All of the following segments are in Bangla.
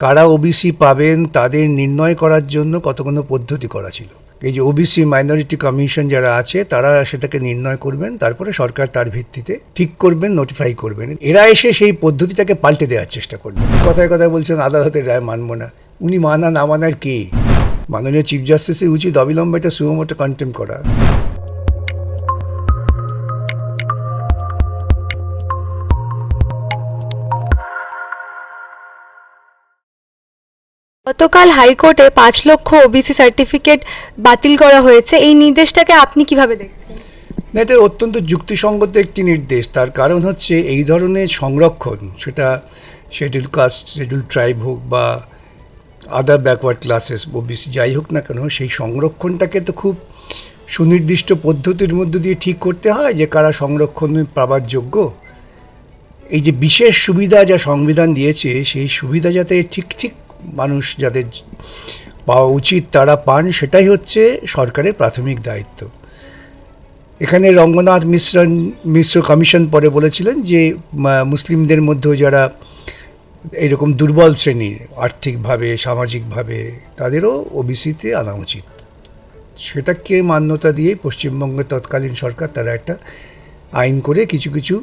কারা ওবিসি পাবেন তাদের নির্ণয় করার জন্য কতগুলো পদ্ধতি করা ছিল। এই যে ওবিসি মাইনরিটি কমিশন যারা আছে, তারা সেটাকে নির্ণয় করবেন, তারপরে সরকার তার ভিত্তিতে ঠিক করবেন নোটিফাই করবেন। এরা এসে সেই পদ্ধতিটাকে পাল্টে দেওয়ার চেষ্টা করবেন কথায় কথায় বলছেন আদালতের রায় মানব না। উনি মানা না মানার কে? মাননীয় চিফ জাস্টিসের উচিত অবিলম্বে এটা সুমোটো কন্টেম করা। গতকাল হাইকোর্টে পাঁচ লক্ষ ওবিসি সার্টিফিকেট বাতিল করা হয়েছে। এই নির্দেশটাকে আপনি কীভাবে দেখছেন? এটা অত্যন্ত যুক্তিসঙ্গত একটি নির্দেশ। তার কারণ হচ্ছে এই ধরনের সংরক্ষণ, সেটা শেডিউল কাস্ট শেডিউল ট্রাইব হোক বা আদার ব্যাকওয়ার্ড ক্লাসেস ওবিসি যাই হোক না কেন, সেই সংরক্ষণটাকে তো খুব সুনির্দিষ্ট পদ্ধতির মধ্য দিয়ে ঠিক করতে হয় যে কারা সংরক্ষণ পাবার যোগ্য। এই যে বিশেষ সুবিধা যা সংবিধান দিয়েছে, সেই সুবিধা যাতে ঠিক ঠিক মানুষ যাদের পাওয়া উচিত তারা পান, সেটাই হচ্ছে সরকারের প্রাথমিক দায়িত্ব। এখানে রঙ্গনাথ মিশ্রন মিশ্র কমিশন পরে বলেছিলেন যে মুসলিমদের মধ্যেও যারা এরকম দুর্বল শ্রেণির, আর্থিকভাবে, সামাজিকভাবে, তাদেরও ওবিসিতে আনা উচিত। সেটাকে মান্যতা দিয়ে পশ্চিমবঙ্গের তৎকালীন সরকার তারা একটা আইন করে কিছু কিছু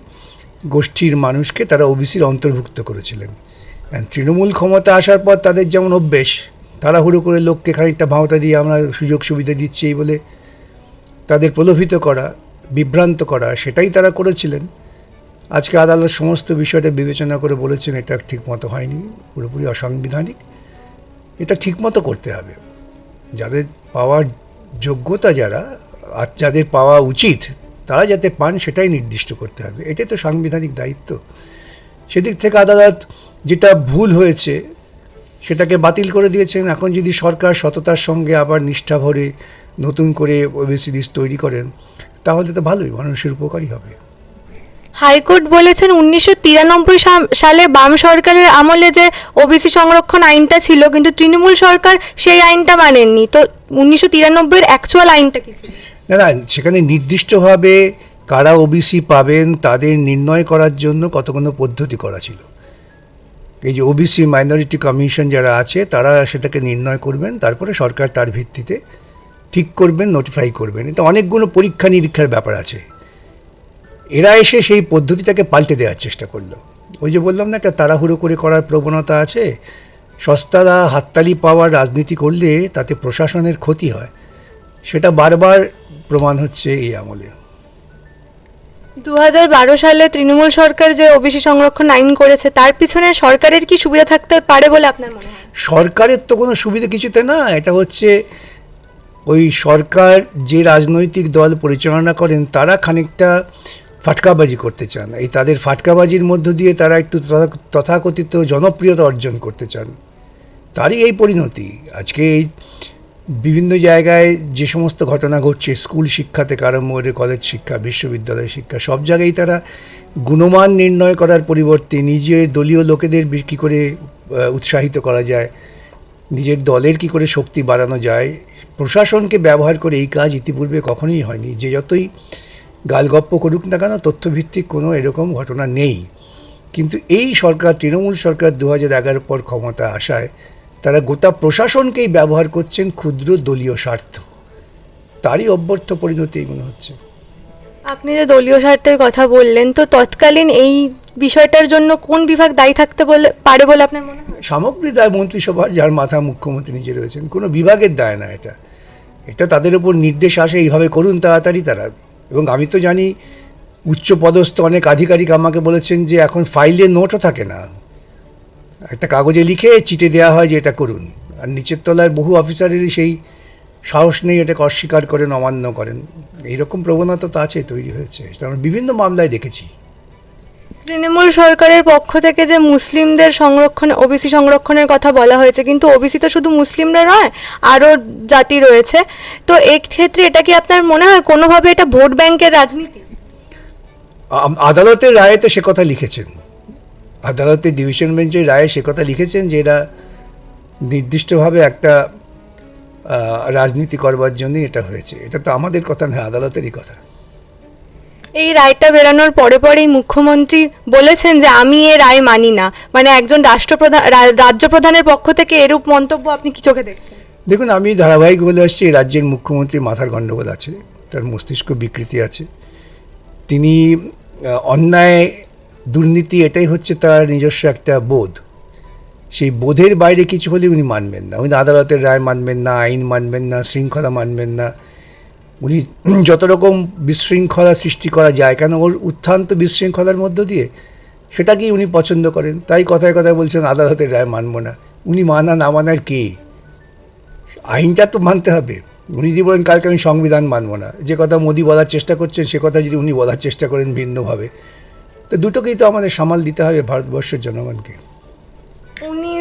গোষ্ঠীর মানুষকে তারা ওবিসির অন্তর্ভুক্ত করেছিলেন। তৃণমূল ক্ষমতা আসার পর তাদের যেমন অভ্যেস, তাড়াহুড়ো করে লোককে খানিকটা ভাওতা দিয়ে আমরা সুযোগ সুবিধা দিচ্ছি এই বলে তাদের প্রলোভিত করা, বিভ্রান্ত করা, সেটাই তারা করেছিলেন। আজকে আদালত সমস্ত বিষয়টা বিবেচনা করে বলেছেন এটা ঠিকমতো হয়নি, পুরোপুরি অসাংবিধানিক। এটা ঠিকমতো করতে হবে। যাদের পাওয়ার যোগ্যতা যারা, আর যাদের পাওয়া উচিত, তারা যাতে পান সেটাই নির্দিষ্ট করতে হবে। এটাই তো সাংবিধানিক দায়িত্ব। সেদিক থেকে আদালত যেটা ভুল হয়েছে সেটাকে বাতিল করে দিয়েছেন। এখন যদি সরকার সততার সঙ্গে আবার নিষ্ঠা ভরে নতুন করে ওবিসি লিস্ট তৈরি করেন তাহলে তো ভালোই মানুষের উপকারই হবে। হাইকোর্ট বলেছেন উনিশশো তিরানব্বই সালে বাম সরকারের আমলে যে ওবিসি সংরক্ষণ আইনটা ছিল কিন্তু তৃণমূল সরকার সেই আইনটা মানেননি। তো উনিশশো তিরানব্বইয়ের অ্যাকচুয়াল আইনটা কি না না সেখানে নির্দিষ্টভাবে কারা ওবিসি পাবেন তাদের নির্ণয় করার জন্য কতগুলো পদ্ধতি করা ছিল। এই যে ওবিসি মাইনরিটি কমিশন যারা আছে, তারা সেটাকে নির্ণয় করবেন, তারপরে সরকার তার ভিত্তিতে ঠিক করবেন নোটিফাই করবেন। এটা অনেকগুলো পরীক্ষা নিরীক্ষার ব্যাপার আছে। এরা এসে সেই পদ্ধতিটাকে পাল্টে দেওয়ার চেষ্টা করল। ওই যে বললাম না, একটা তাড়াহুড়ো করে করার প্রবণতা আছে। সস্তাদা হাততালি পাওয়ার রাজনীতি করলে তাতে প্রশাসনের ক্ষতি হয়। সেটা বারবার প্রমাণ হচ্ছে এই আমলে। দু হাজার বারো সালে তৃণমূল সরকার যে ওবিসি সংরক্ষণ আইন করেছে, তার পিছনে সরকারের কি সুবিধা থাকতে পারে বলে আপনার মনে হয়? সরকারের তো কোনো সুবিধা কিছুতে না, এটা হচ্ছে ওই সরকার যে রাজনৈতিক দল পরিচালনা করেন, তারা খানিকটা ফাটকাবাজি করতে চান। এই তাদের ফাটকাবাজির মধ্য দিয়ে তারা একটু তথা- তথাকথিত জনপ্রিয়তা অর্জন করতে চান। তারই এই পরিণতি। আজকে এই বিভিন্ন জায়গায় যে সমস্ত ঘটনা ঘটছে, স্কুল শিক্ষা থেকে আরম্ভ করে কলেজ শিক্ষা, বিশ্ববিদ্যালয় শিক্ষা, সব জায়গায় তারা গুণমান নির্ণয় করার পরিবর্তে নিজের দলীয় লোকেদের কী করে উৎসাহিত করা যায়, নিজের দলের কি করে শক্তি বাড়ানো যায়, প্রশাসনকে ব্যবহার করে এই কাজ ইতিপূর্বে কখনোই হয়নি। যে যতই গালগপ্প করুক না কেন, তথ্যভিত্তিক কোনো এরকম ঘটনা নেই। কিন্তু এই সরকার, তৃণমূল সরকার দু হাজার এগারো পর ক্ষমতা আসায় গোটা প্রশাসনকেই ব্যবহার করছেন ক্ষুদ্র দলীয় স্বার্থ। তারই অভ্যর্থ পরিণতি এগুলো হচ্ছে। আপনি যে দলীয় স্বার্থের কথা বললেন তো তৎকালীন এই বিষয়টার জন্য কোন বিভাগ দায়ী থাকতে বলে পারে বলে আপনার মনে হয়? সামগ্রী দায় মন্ত্রিসভার যার মাথা মুখ্যমন্ত্রী নিজে রয়েছেন কোনো বিভাগের দায় না এটা। এটা তাদের উপর নির্দেশ আসে এইভাবে করুন তাড়াতাড়ি তারা। এবং আমি তো জানি উচ্চ পদস্থ অনেক আধিকারিক আমাকে বলেছেন যে এখন ফাইলে নোটও থাকে না। একটা কাগজে লিখে চিটে দেওয়া হয় যে এটা করুন। আর নিচের তলায় বহু অফিসারেরই সেই সাহস নেই এটাকে অস্বীকার করেন অমান্য করেন। এইরকম প্রবণতা তো আছে তৈরি হয়েছে। সেটা আমরা বিভিন্ন মামলায় দেখেছি। তৃণমূল সরকারের পক্ষ থেকে যে মুসলিমদের সংরক্ষণ ওবিসি সংরক্ষণের কথা বলা হয়েছে কিন্তু ওবিসি তো শুধু মুসলিমরা নয় আরও জাতি রয়েছে। তো ক্ষেত্রে এটা কি আপনার মনে হয় কোনোভাবে এটা ভোট ব্যাংকের রাজনীতি? আদালতের রায়েতে সে কথা লিখেছেন। আদালতের ডিভিশন বেঞ্চের রায়ে সে কথা লিখেছেন যে এরা নির্দিষ্টভাবে একটা রাজনীতি করবার জন্যই এটা হয়েছে। এটা তো আমাদের কথা না আদালতেরই কথা। এই রায়টা বেরানোর পরে পরেই মুখ্যমন্ত্রী বলেছেন যে আমি এ রায় মানি না। মানে একজন রাষ্ট্রপ্রধান রা- রাজ্যপ্রধানের পক্ষ থেকে এরূপ মন্তব্য আপনি কি চোখে দেখছেন? দেখুন আমি ধারাবাহিক বলে আসছি এই রাজ্যের মুখ্যমন্ত্রী মাথার গণ্ডগোল আছে তার মস্তিষ্ক বিকৃতি আছে। তিনি অন্যায় দুর্নীতি এটাই হচ্ছে তার নিজস্ব একটা বোধ। সেই বোধের বাইরে কিছু হলে উনি মানবেন না। উনি আদালতের রায় মানবেন না, আইন মানবেন না, শৃঙ্খলা মানবেন না। উনি যত রকম বিশৃঙ্খলা সৃষ্টি করা যায়, কেন ওর উত্থান তো বিশৃঙ্খলার মধ্য দিয়ে, সেটাকেই উনি পছন্দ করেন। তাই কথায় কথায় বলছেন, আদালতের রায় মানব না। উনি মানা না মানার কে? আইনটা তো মানতে হবে। উনি যদি বলেন, কালকে আমি সংবিধান মানব না। যে কথা মোদি বলার চেষ্টা করছেন, সে কথা যদি উনি বলার চেষ্টা করেন, ভিন্নভাবে। তো দুটোকেই তো আমাদের সামাল দিতে হবে ভারতবর্ষের জনগণকে। উনি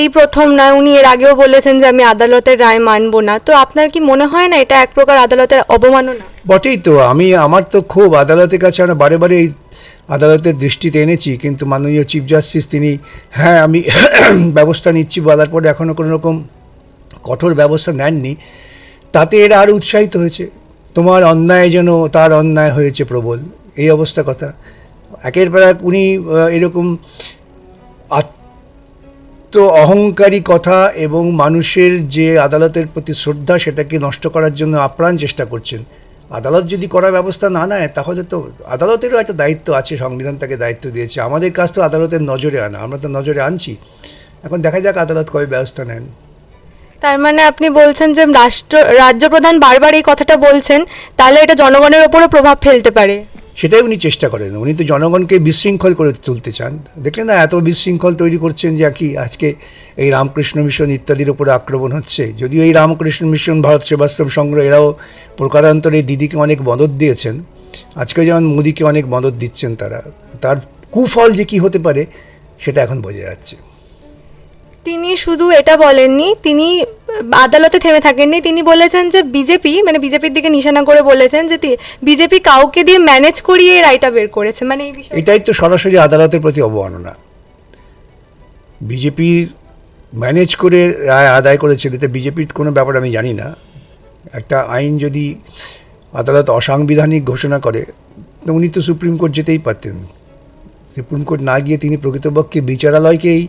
এই প্রথম নয় উনি এর আগেও বলেছেন যে আমি আদালতের রায় মানব না। তো আপনার কি মনে হয় না এটা এক প্রকার আদালতের অবমাননা? বটেই তো আমি আমার তো খুব আদালতের কাছে আমরা বারে বারে এই আদালতের দৃষ্টিতে এনেছি কিন্তু মাননীয় চিফ জাস্টিস তিনি হ্যাঁ আমি ব্যবস্থা নিচ্ছি বলার পরে এখনও কোনো রকম কঠোর ব্যবস্থা নেননি। তাতে এরা আরও উৎসাহিত হয়েছে। তোমার অন্যায় যেন তার অন্যায় হয়েছে প্রবল। এই অবস্থা কথা। একের পর এক উনি এরকম আত্ম অহংকারী কথা এবং মানুষের যে আদালতের প্রতি শ্রদ্ধা সেটাকে নষ্ট করার জন্য আপ্রাণ চেষ্টা করছেন। আদালত যদি করার ব্যবস্থা না নেয়, তাহলে তো আদালতেরও একটা দায়িত্ব আছে, সংবিধান তাকে দায়িত্ব দিয়েছে। আমাদের কাজ তো আদালতের নজরে আনা, আমরা তো নজরে আনছি। এখন দেখা যাক আদালত কবে ব্যবস্থা নেন। তার মানে আপনি বলছেন যে রাষ্ট্র, রাজ্যপ্রধান বারবার এই কথাটা বলছেন, তাহলে এটা জনগণের ওপরও প্রভাব ফেলতে পারে। সেটাই উনি চেষ্টা করেন। উনি তো জনগণকে বিশৃঙ্খল করে তুলতে চান। দেখলেন না, এত বিশৃঙ্খল তৈরি করছেন যে কি আজকে এই রামকৃষ্ণ মিশন ইত্যাদির উপরে আক্রমণ হচ্ছে। যদিও এই রামকৃষ্ণ মিশন ভারত সেবাশ্রম সংগ্রহ, এরাও প্রকারান্তরে দিদিকে অনেক মদত দিয়েছেন। আজকে যেমন মোদিকে অনেক মদত দিচ্ছেন তারা। তার কুফল যে কি হতে পারে, সেটা এখন বোঝা যাচ্ছে। তিনি শুধু এটা বলেননি, তিনি আদালতে থেমে থাকেননি। তিনি বলেছেন যে বিজেপি মানে বিজেপির দিকে নিশানা করে বলেছেন যে বিজেপি কাউকে দিয়ে ম্যানেজ করিয়ে রায়টা বের করেছে। মানে এটাই তো সরাসরি আদালতের প্রতি অবমাননা। বিজেপির ম্যানেজ করে রায় আদায় করেছে এতে বিজেপির কোনো ব্যাপার আমি জানি না। একটা আইন যদি আদালত অসাংবিধানিক ঘোষণা করে, তো উনি তো সুপ্রিম কোর্ট যেতেই পারতেন। সুপ্রিম কোর্ট না গিয়ে তিনি প্রকৃতপক্ষে বিচারালয়কেই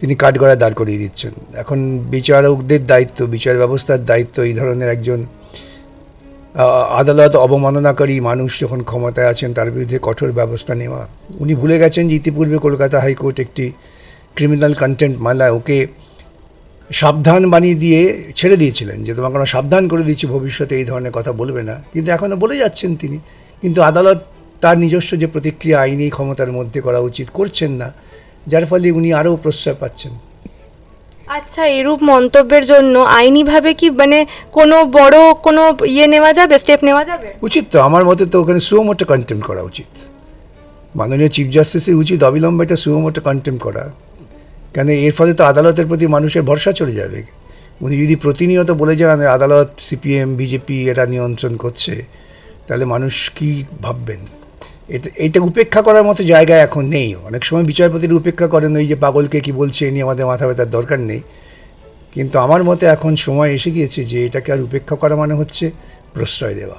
তিনি কাঠগড়ায় দাঁড় করিয়ে দিচ্ছেন। এখন বিচারকদের দায়িত্ব, বিচার ব্যবস্থার দায়িত্ব এই ধরনের একজন আদালত অবমাননাকারী মানুষ যখন ক্ষমতায় আছেন, তার বিরুদ্ধে কঠোর ব্যবস্থা নেওয়া। উনি ভুলে গেছেন যে ইতিপূর্বে কলকাতা হাইকোর্ট একটি ক্রিমিনাল কন্টেন্ট মামলায় ওকে সাবধান বানিয়ে দিয়ে ছেড়ে দিয়েছিলেন, যে তোমাকে আমরা সাবধান করে দিচ্ছি, ভবিষ্যতে এই ধরনের কথা বলবে না। কিন্তু এখনও বলে যাচ্ছেন তিনি। কিন্তু আদালত তার নিজস্ব যে প্রতিক্রিয়া, আইনি ক্ষমতার মধ্যে করা উচিত, করছেন না। যার ফলে উনি আরও প্রশ্রয় পাচ্ছেন। আচ্ছা এরূপ মন্তব্যের জন্য আইনিভাবে কি মানে কোনো বড় কোনো ইয়ে নেওয়া যাবে স্টেপ নেওয়া যাবে? উচিত তো আমার মতে তো ওখানে সুমোটো কন্টেম করা উচিত। মাননীয় চিফ জাস্টিসের উচিত অবিলম্বে এটা সুমোটো কন্টেম করা। কেন এর ফলে তো আদালতের প্রতি মানুষের ভরসা চলে যাবে। উনি যদি প্রতিনিয়ত বলে যান আদালত সিপিএম বিজেপি এরা নিয়ন্ত্রণ করছে তাহলে মানুষ কি ভাববেন? এটা এটা উপেক্ষা করার মতো জায়গা এখন নেই। অনেক সময় বিচারপতির উপেক্ষা করেন ওই যে পাগলকে কি বলছে, এ নিয়ে আমাদের মাথা ব্যথার দরকার নেই। কিন্তু আমার মতে এখন সময় এসে গিয়েছে যে এটাকে আর উপেক্ষা করা মানে হচ্ছে প্রশ্রয় দেওয়া।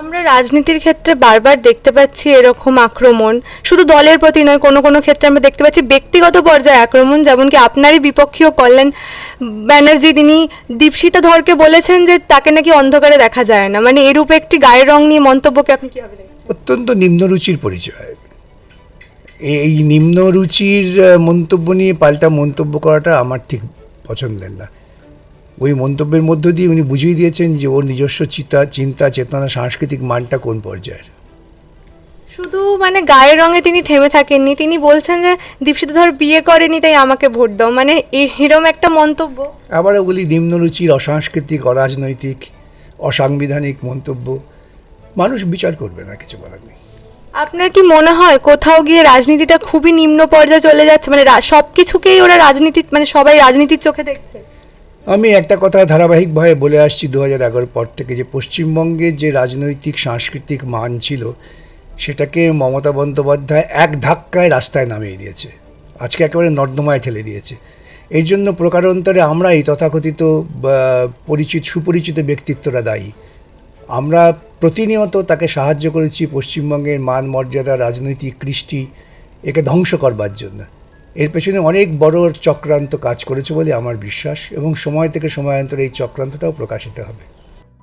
আমরা রাজনীতির ক্ষেত্রে বারবার দেখতে পাচ্ছি এরকম আক্রমণ। শুধু দলের প্রতি নয়, কোনো কোনো ক্ষেত্রে আমরা দেখতে পাচ্ছি ব্যক্তিগত পর্যায়ে আক্রমণ যেমন কি আপনারই বিপক্ষীয় কল্যাণ ব্যানার্জি, তিনি দীপশিতা ধরকে বলেছেন যে তাকে নাকি অন্ধকারে দেখা যায় না। মানে এরূপ একটি গায়ের রং নিয়ে মন্তব্যকে আপনি কীভাবে অত্যন্ত নিম্নরুচির পরিচয়। এই নিম্নরুচির মন্তব্য নিয়ে পাল্টা মন্তব্য করাটা আমার ঠিক পছন্দের না। ওই মন্তব্যের মধ্য দিয়ে উনি বুঝিয়ে দিয়েছেন যে ওর নিজস্ব চিন্তা চিন্তা চেতনা সাংস্কৃতিক মানটা কোন পর্যায়ের? শুধু মানে গায়ের রঙে তিনি থেমে থাকেননি। তিনি বলছেন যে দীপশিতা ধর বিয়ে করেনি তাই আমাকে ভোট দাও। মানে এরম একটা মন্তব্য। আবার ওগুলি নিম্নরুচির অসাংস্কৃতিক অরাজনৈতিক অসাংবিধানিক মন্তব্য। মানুষ বিচার করবে না কিছু বলার নেই। আপনার কি মনে হয় কোথাও গিয়ে রাজনীতিটা খুবই নিম্ন পর্যায়ে চলে যাচ্ছে? মানে সব কিছুকেই ওরা রাজনীতি মানে সবাই রাজনীতির চোখে দেখছে। আমি একটা কথা ধারাবাহিকভাবে বলে আসছি দু হাজার পর থেকে, যে পশ্চিমবঙ্গের যে রাজনৈতিক, সাংস্কৃতিক মান ছিল, সেটাকে মমতা বন্দ্যোপাধ্যায় এক ধাক্কায় রাস্তায় নামিয়ে দিয়েছে। আজকে একেবারে নর্দমায় ঠেলে দিয়েছে। এর জন্য প্রকারান্তরে আমরাই তথাকথিত পরিচিত, সুপরিচিত ব্যক্তিত্বরা দায়ী। আমরা প্রতিনিয়ত তাকে সাহায্য করেছি পশ্চিমবঙ্গের মান, মর্যাদা, রাজনৈতিক কৃষ্টি, একে ধ্বংস করবার জন্য। এর পেছনে অনেক বড় চক্রান্ত কাজ করেছে বলে আমার বিশ্বাস এবং সময় থেকে সময়ান্তরে এই চক্রান্তটাও প্রকাশিত হবে।